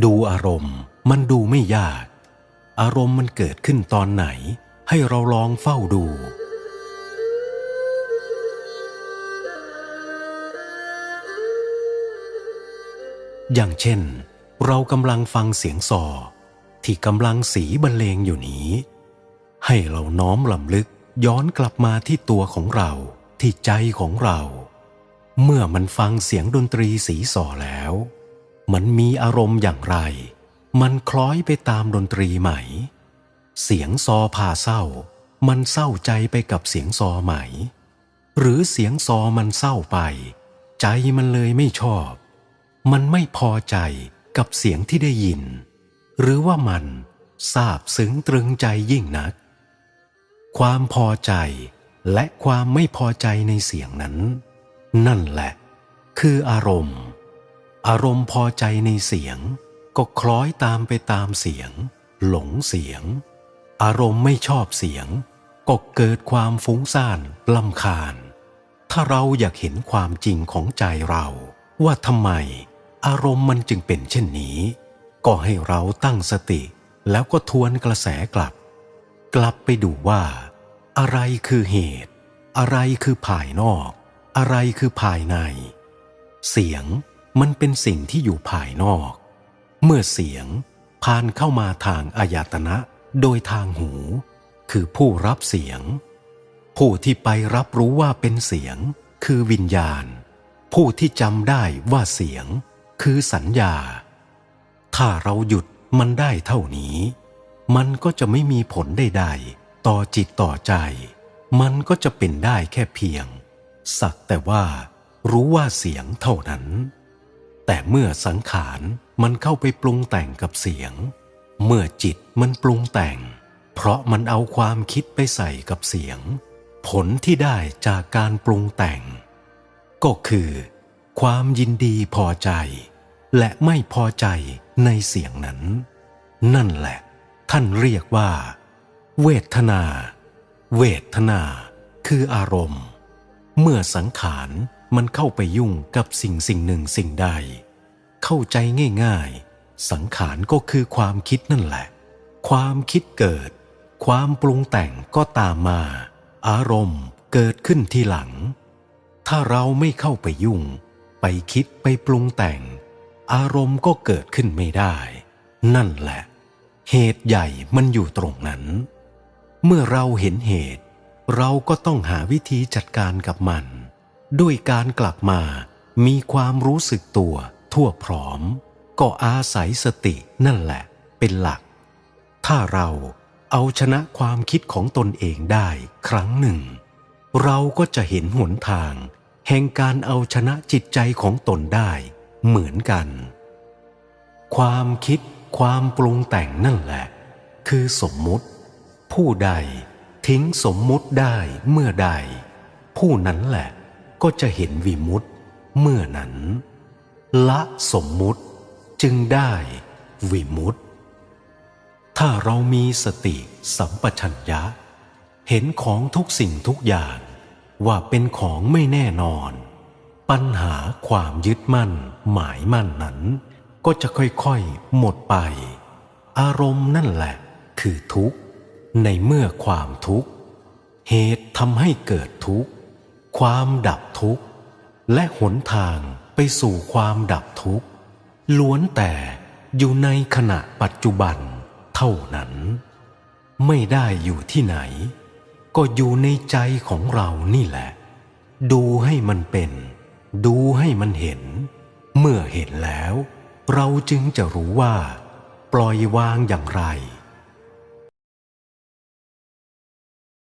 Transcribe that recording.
ดูอารมณ์มันดูไม่ยาก อารมณ์มันเกิดขึ้นตอนไหน ให้เราลองเฝ้าดู อย่างเช่น เรากำลังฟังเสียงซอที่กำลังสีบรรเลงอยู่นี้ ให้เราน้อมลำลึกย้อนกลับมาที่ตัวของเราที่ใจของเรา เมื่อมันฟังเสียงดนตรีสีสอแล้ว มันมีอารมณ์อย่างไร มันคล้อยไปตามดนตรีไหม เสียงซอพาเศร้า มันเศร้าใจไปกับเสียงซอไหม หรือเสียงซอมันเศร้าไป ใจมันเลยไม่ชอบ มันไม่พอใจกับเสียงที่ได้ยิน หรือว่ามันซาบซึ้งตรึงใจยิ่งนัก ความพอใจและความไม่พอใจในเสียงนั้น นั่นแหละ คืออารมณ์ อารมณ์พอใจในเสียง ก็คล้อยตามไปตามเสียง หลงเสียง อารมณ์ไม่ชอบเสียง ก็เกิดความฟุ้งซ่านลำคาญ ถ้าเราอยากเห็นความจริงของใจเรา ว่าทำไม อารมณ์มันจึงเป็นเช่นนี้ ก็ให้เราตั้งสติ แล้วก็ทวนกระแสกลับ กลับไปดูว่า อะไรคือเหตุ อะไรคือภายนอก อะไรคือภายใน เสียง มันเป็นสิ่งที่อยู่ภายนอก เมื่อเสียงผ่านเข้ามาทางอายตนะโดยทางหู คือผู้รับเสียง ผู้ที่ไปรับรู้ว่าเป็นเสียง คือวิญญาณ ผู้ที่จำได้ว่าเสียง คือสัญญา ถ้าเราหยุดมันได้เท่านี้ มันก็จะไม่มีผลใดๆต่อจิตต่อใจ มันก็จะเป็นได้แค่เพียง สักแต่ว่ารู้ว่าเสียงเท่านั้น แต่เมื่อสังขารมันเข้าไปปรุงแต่งกับเสียง เมื่อจิตมันปรุงแต่ง เพราะมันเอาความคิดไปใส่กับเสียง ผลที่ได้จากการปรุงแต่ง ก็คือ ความยินดีพอใจ และไม่พอใจในเสียงนั้น นั่นแหละ ท่านเรียกว่า เวทนา เวทนา คืออารมณ์ เมื่อสังขาร มันเข้าไปยุ่งกับสิ่งสิ่งหนึ่งสิ่งใด เข้าใจง่ายๆ สังขารก็คือความคิดนั่นแหละ ความคิดเกิด ความปรุงแต่งก็ตามมา อารมณ์เกิดขึ้นทีหลัง ถ้าเราไม่เข้าไปยุ่ง ไปคิดไปปรุงแต่ง อารมณ์ก็เกิดขึ้นไม่ได้ นั่นแหละ เหตุใหญ่มันอยู่ตรงนั้น เมื่อเราเห็นเหตุ เราก็ต้องหาวิธีจัดการกับมัน ด้วยการกลับมามีความรู้สึกตัวทั่วพร้อม ก็อาศัยสตินั่นแหละเป็นหลัก ถ้าเราเอาชนะความคิดของตนเองได้ครั้งหนึ่ง เราก็จะเห็นหนทาง แห่งการเอาชนะจิตใจของตนได้เหมือนกัน ความคิดความปรุงแต่งนั่นแหละ คือสมมุติ ผู้ใดทิ้งสมมุติได้เมื่อใด ผู้นั้นแหละ ก็จะเห็นวิมุตติเมื่อนั้น ละสมมุติจึงได้วิมุตติถ้าเรามีสติสัมปชัญญะ เห็นของทุกสิ่งทุกอย่างว่าเป็นของไม่แน่นอน ปัญหาความยึดมั่น หมายมั่นนั้น ก็จะค่อยๆหมดไป อารมณ์นั่นแหละ คือทุกข์ ในเมื่อความทุกข์ เหตุทำให้เกิดทุกข์ ความดับทุกข์ และหนทางไปสู่ความดับทุกข์ ล้วนแต่อยู่ในขณะปัจจุบันเท่านั้น ไม่ได้อยู่ที่ไหน ก็อยู่ในใจของเรานี่แหละ ดูให้มันเป็น ดูให้มันเห็น เมื่อเห็นแล้ว เราจึงจะรู้ว่า ปล่อยวางอย่างไร